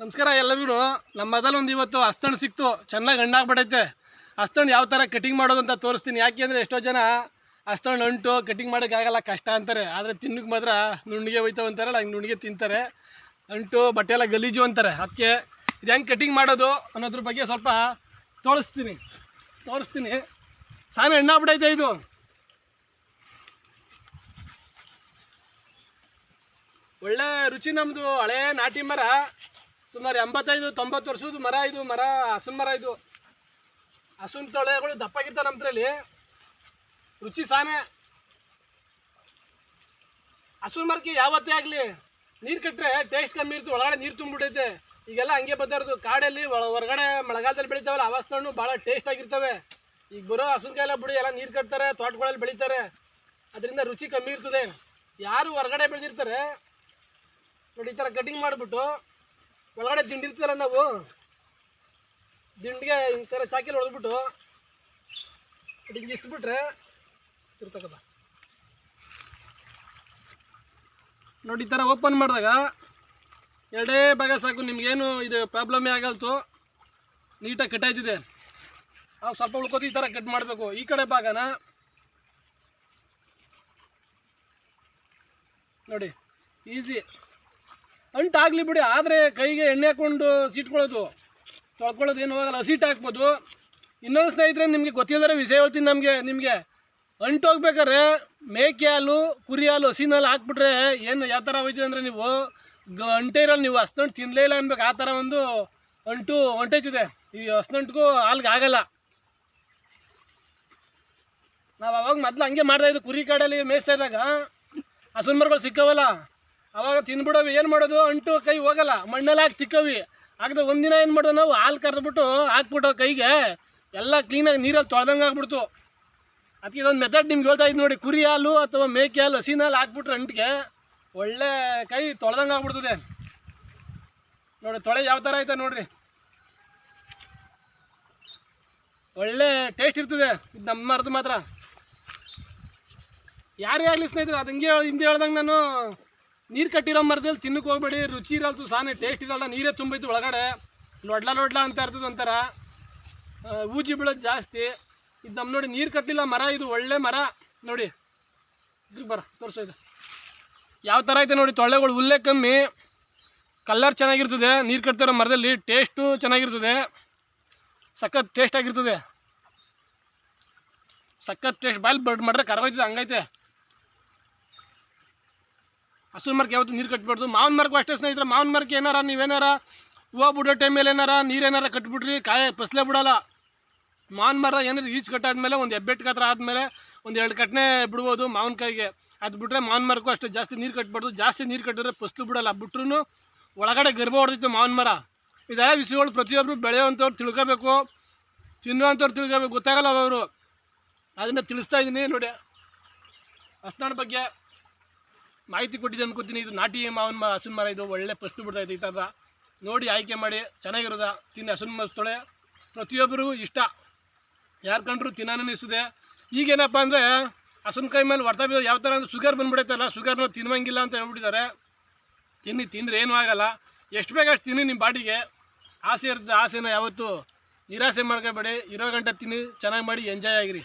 ನಮಸ್ಕಾರ ಎಲ್ಲರಿಗೂ. ನಮ್ಮ ಒಂದು ಇವತ್ತು ಅಸ್ತಣ್ಣ ಸಿಕ್ತು. ಚೆನ್ನಾಗಿ ಹಣ್ಣಾಗ್ಬಿಡೈತೆ ಅಸ್ತಣ್ಣ ಯಾವ ಥರ ಕಟಿಂಗ್ ಮಾಡೋದು ಅಂತ ತೋರಿಸ್ತೀನಿ. ಯಾಕೆ ಅಂದರೆ ಎಷ್ಟೋ ಜನ ಅಸ್ತಣ್ಣ ಅಂಟು ಕಟಿಂಗ್ ಮಾಡೋಕ್ಕಾಗಲ್ಲ ಕಷ್ಟ ಅಂತಾರೆ. ಆದರೆ ತಿನ್ನಕ್ಕೆ ಮಾತ್ರ ನುಣ್ಣಿಗೆ ಹೋಯ್ತವೆ ಅಂತಾರೆ ಹಂಗೆ ನುಣ್ಣಿಗೆ ತಿಂತಾರೆ. ಅಂಟು, ಬಟ್ಟೆ ಎಲ್ಲ ಗಲೀಜು ಅಂತಾರೆ. ಅದಕ್ಕೆ ಇದು ಹೆಂಗೆ ಕಟಿಂಗ್ ಮಾಡೋದು ಅನ್ನೋದ್ರ ಬಗ್ಗೆ ಸ್ವಲ್ಪ ತೋರಿಸ್ತೀನಿ. ತೋರಿಸ್ತೀನಿ. ಸಾನೆ ಹಣ್ಣಾಗ್ಬಿಡೈತೆ ಇದು. ಒಳ್ಳೆ ರುಚಿ ನಮ್ಮದು ಹಳೆ ನಾಟಿ ಮರ. ಸುಮಾರು ಎಂಬತ್ತೈದು, ತೊಂಬತ್ತು ವರ್ಷದ ಮರ ಇದು, ಮರ, ಹಸುನ್ ಮರ ಇದು. ಹಸುನ್ ತೊಳೆಗಳು ದಪ್ಪಾಗಿರ್ತಾರೆ ನಮ್ಮದ್ರಲ್ಲಿ ರುಚಿ ಸಾನೆ. ಹಸುನ್ ಮರಕ್ಕೆ ಯಾವತ್ತೇ ಆಗಲಿ ನೀರು ಕಟ್ಟರೆ ಟೇಸ್ಟ್ ಕಮ್ಮಿ ಇರ್ತದೆ, ಒಳಗಡೆ ನೀರು ತುಂಬಿಬಿಟ್ಟೈತೆ. ಈಗೆಲ್ಲ ಹಂಗೆ ಬರ್ತಾರದು ಕಾಡಲ್ಲಿ ಹೊರಗಡೆ ಮಳೆಗಾಲದಲ್ಲಿ ಬೆಳಿತಾವಲ್ಲ ಅವಸ್ಥಣ್ಣು ಭಾಳ ಟೇಸ್ಟ್ ಆಗಿರ್ತವೆ. ಈಗ ಬರೋ ಹಸುನ್ಕಾಯೆಲ್ಲ ಬಿಡಿ, ಎಲ್ಲ ನೀರು ಕಟ್ತಾರೆ, ತೋಟಗಳಲ್ಲಿ ಬೆಳಿತಾರೆ. ಅದರಿಂದ ರುಚಿ ಕಮ್ಮಿ ಇರ್ತದೆ. ಯಾರು ಹೊರಗಡೆ ಬೆಳೆದಿರ್ತಾರೆ, ನೋಡಿ ಈ ಥರ ಕಟಿಂಗ್ ಮಾಡಿಬಿಟ್ಟು ಒಳಗಡೆ ದಿಂಡಿರ್ತೀವಲ್ಲ ನಾವು, ದಿಂಡಿಗೆ ಈ ಥರ ಚಾಕಿಲಿ ಹೊಡೆದ್ಬಿಟ್ಟು ಹಿಂಗೆ ಇಷ್ಟುಬಿಟ್ರೆ ಇರ್ತಕ್ಕದ. ನೋಡಿ, ಈ ಥರ ಓಪನ್ ಮಾಡಿದಾಗ ಎರಡೇ ಭಾಗ ಸಾಕು, ನಿಮಗೇನು ಇದು ಪ್ರಾಬ್ಲಮ್ಮೇ ಆಗಲ್ತು. ನೀಟಾಗಿ ಕಟ್ಟಾಯ್ತಿದೆ ನಾವು ಸ್ವಲ್ಪ ಉಳ್ಕೋದು ಈ ಥರ ಕಟ್ ಮಾಡಬೇಕು. ಈ ಕಡೆ ಭಾಗನ ನೋಡಿ ಈಸಿ ಅಂಟಾಗಲಿ ಬಿಡಿ, ಆದರೆ ಕೈಗೆ ಎಣ್ಣೆ ಹಾಕ್ಕೊಂಡು ಸಿಟ್ಕೊಳ್ಳೋದು. ತೊಳ್ಕೊಳ್ಳೋದು ಏನು ಹೋಗಲ್ಲ ಹಸೀಟ್ ಹಾಕ್ಬೋದು. ಇನ್ನೊಂದು ಸ್ನೇಹಿತರೆ, ನಿಮಗೆ ಗೊತ್ತಿಲ್ಲದ್ರೆ ವಿಷಯ ಹೇಳ್ತೀನಿ ನಮಗೆ, ನಿಮಗೆ. ಅಂಟು ಹೋಗ್ಬೇಕಾದ್ರೆ ಮೇಕೆ ಹಾಲು, ಕುರಿ ಹಾಲು, ಹಸಿನ ಹಾಲು ಹಾಕ್ಬಿಟ್ರೆ ಏನು, ಯಾವ ಥರ ಹೋಯ್ತದೆ ಅಂದರೆ ನೀವು ಅಂಟೆ ಇರಲ್ಲ, ನೀವು ಹಸ್ನಂಟು ತಿನ್ನಲೇ ಇಲ್ಲ ಅನ್ಬೇಕು. ಆ ಥರ ಒಂದು ಅಂಟು ಹೊಂಟೈತಿದೆ ಈ ಹಸ್ನಂಟ್ಗೂ ಹಾಲ್ಗೆ ಆಗಲ್ಲ. ನಾವು ಅವಾಗ ಮೊದಲು ಹಂಗೆ ಮಾಡ್ತಾ ಇದ್ದು ಕುರಿ ಕಾಡಲ್ಲಿ ಮೇಯಿಸ್ತಾ ಇದ್ದಾಗ ಹಸುನ್ ಮರಗಳು ಸಿಕ್ಕವಲ್ಲ. ಅವಾಗ ತಿನ್ಬಿಡೋವಿ, ಏನು ಮಾಡೋದು? ಅಂಟು ಕೈ ಹೋಗಲ್ಲ ಮಣ್ಣಲ್ಲಿ ಹಾಕಿ ತಿಕ್ಕವಿ. ಹಾಕಿದ್ರೆ ಒಂದಿನ ಏನು ಮಾಡೋದು ನಾವು? ಹಾಲು ಕರೆದ್ಬಿಟ್ಟು ಹಾಕ್ಬಿಟ್ಟು ಕೈಗೆ ಎಲ್ಲ ಕ್ಲೀನಾಗಿ ನೀರಲ್ಲಿ ತೊಳೆದಂಗೆ ಆಗ್ಬಿಡ್ತು. ಅದಕ್ಕೆ ಇದೊಂದು ಮೆಥಡ್ ನಿಮ್ಗೆ ಹೇಳ್ತಾ ಇದ್ದು ನೋಡಿ. ಕುರಿ ಹಾಲು ಅಥವಾ ಮೇಕೆ ಹಾಲು ಹಸಿನ ಹಾಲು ಹಾಕ್ಬಿಟ್ರೆ ಅಂಟಿಗೆ ಒಳ್ಳೆ ಕೈ ತೊಳೆದಂಗೆ ಆಗ್ಬಿಡ್ತದೆ. ನೋಡಿ, ತೊಳೆ ಯಾವ ಥರ ಐತೆ ನೋಡಿರಿ. ಒಳ್ಳೆ ಟೇಸ್ಟ್ ಇರ್ತದೆ. ಇದು ನಮ್ಮ ಮರದ ಮಾತ್ರ. ಯಾರೇ ಆಗಲಿ ಸ್ನೇಹಿತರೆ ಅದು ಹಿಂಗೆ ಹಿಂದೆ ಹೇಳ್ದಂಗೆ ನಾನು. ನೀರು ಕಟ್ಟಿರೋ ಮರದಲ್ಲಿ ತಿನ್ನಕ್ಕೆ ಹೋಗ್ಬೇಡಿ, ರುಚಿ ಇರಲ್ತು, ಸಾನೆ ಟೇಸ್ಟ್ ಇರಲ್ಲ, ನೀರೇ ತುಂಬೈತು ಒಳಗಡೆ. ಲೊಡ್ಲ ಲೊಡ್ಲ ಅಂತ ಇರ್ತದೆ ಒಂಥರ. ಊಜಿ ಬೀಳೋದು ಜಾಸ್ತಿ. ಇದು ನಮ್ಮ ನೋಡಿ ನೀರು ಕಟ್ಟಿಲ್ಲ ಮರ, ಇದು ಒಳ್ಳೆ ಮರ. ನೋಡಿ ಇದ್ರ ಬರ, ತೋರಿಸೋ ಇದು. ಯಾವ ಥರ ಐತೆ ನೋಡಿ, ತೊಳ್ಳೆಗಳು ಉಲ್ಲೇ ಕಮ್ಮಿ. ಕಲ್ಲರ್ ಚೆನ್ನಾಗಿರ್ತದೆ, ನೀರು ಕಟ್ತಿರೋ ಮರದಲ್ಲಿ ಟೇಸ್ಟು ಚೆನ್ನಾಗಿರ್ತದೆ. ಸಖತ್ ಟೇಸ್ಟ್ ಆಗಿರ್ತದೆ. ಸಖತ್ ಟೇಸ್ಟ್ ಬಾಯ್ಲ್ ಬರ್ಡ್ ಮಾಡ್ರೆ ಕರಗೋಯ್ತದೆ, ಹಂಗೈತೆ. ಹಸು ಮರಕ್ಕೆ ಯಾವತ್ತು ನೀರು ಕಟ್ಬಾರ್ದು. ಮಾವಿನ ಮರಕ್ಕೂ ಅಷ್ಟೇ ಸ್ನೇಹಿತರೆ, ಮಾವಿನ ಮರಕ್ಕೆ ಏನಾರ, ನೀವೇನಾರ ಹೂವು ಬಿಡೋ ಟೈಮಲ್ಲಿ ಏನಾರ, ನೀರೇನಾರ ಕಟ್ಬಿಟ್ರಿ, ಕಾಯಿ ಫಸಲೇ ಬಿಡಲ್ಲ. ಮಾವಿನ ಮರ ಏನಾರು ಈಚ್ ಕಟ್ಟಾದ್ಮೇಲೆ ಒಂದು ಹೆಬ್ಬೆಟ್ಟು ಕತ್ರ ಆದಮೇಲೆ ಒಂದು ಎರಡು ಕಟ್ಟನೆ ಬಿಡ್ಬೋದು ಮಾವಿನಕಾಯಿಗೆ ಅದು ಬಿಟ್ಟರೆ ಮಾವಿನ ಮರಕ್ಕೂ ಅಷ್ಟೇ, ಜಾಸ್ತಿ ನೀರು ಕಟ್ಬಾರ್ದು. ಜಾಸ್ತಿ ನೀರು ಕಟ್ಟಿದ್ರೆ ಫಸ್ಲು ಬಿಡಲ್ಲ. ಬಿಟ್ರೂ ಒಳಗಡೆ ಗರ್ಭ ಹೊಡೆದಿತ್ತು ಮಾವಿನ ಮರ. ಇದೆಲ್ಲ ವಿಷಯಗಳು ಪ್ರತಿಯೊಬ್ಬರು ಬೆಳೆಯುವಂಥವ್ರು ತಿಳ್ಕೋಬೇಕು, ತಿನ್ನುವಂಥವ್ರು ತಿಳ್ಕೋಬೇಕು. ಗೊತ್ತಾಗಲ್ಲ ಅವರು ಅದನ್ನು ತಿಳಿಸ್ತಾ ಇದ್ದೀನಿ ನೋಡಿ. ಹಸ್ನಾಡ್ ಬಗ್ಗೆ ಮಾಹಿತಿ ಕೊಟ್ಟಿದ್ದೆ ಅನ್ಕೋತೀನಿ. ಇದು ನಾಟಿ ಮಾವಿನ ಹಸಿನ ಮರ. ಇದು ಒಳ್ಳೆ ಫಸ್ಟ್ ಬಿಡ್ತೈತೆ ಈ ಥರದ. ನೋಡಿ ಆಯ್ಕೆ ಮಾಡಿ. ಚೆನ್ನಾಗಿರೋದ. ತಿನ್ನಿ ಹಸಿನ ಮಸ್ತೊಳೆ ಪ್ರತಿಯೊಬ್ಬರಿಗೂ ಇಷ್ಟ. ಯಾರು ಕಂಡ್ರು ತಿನ್ನೋಣ ಅನಿಸ್ತದೆ ಈಗೇನಪ್ಪ ಅಂದರೆ ಹಸಿನಕಾಯಿ ಮೇಲೆ ಹೊಡ್ತಾ ಬೀಳೋ ಯಾವ ಥರ ಅಂದ್ರೆ ಶುಗರ್ ಬಂದ್ಬಿಡೈತಲ್ಲ ಶುಗರ್ನ ತಿನ್ನುವಂಗಿಲ್ಲ ಅಂತ ಹೇಳ್ಬಿಟ್ಟಿದ್ದಾರೆ. ತಿನ್ನಿ, ತಿಂದರೆ ಏನೂ ಆಗಲ್ಲ. ಎಷ್ಟು ಬೇಗ ಅಷ್ಟು ತಿನ್ನಿ ನಿಮ್ಮ ಬಾಡಿಗೆ. ಆಸೆ ಇರ್ತದೆ. ಆಸೆನ ಯಾವತ್ತೂ ನಿರಾಸೆ ಮಾಡ್ಕೋಬೇಡಿ. ಇರೋ ಗಂಟೆ ತಿನ್ನಿ. ಚೆನ್ನಾಗಿ ಮಾಡಿ ಎಂಜಾಯ್ ಆಗಿರಿ.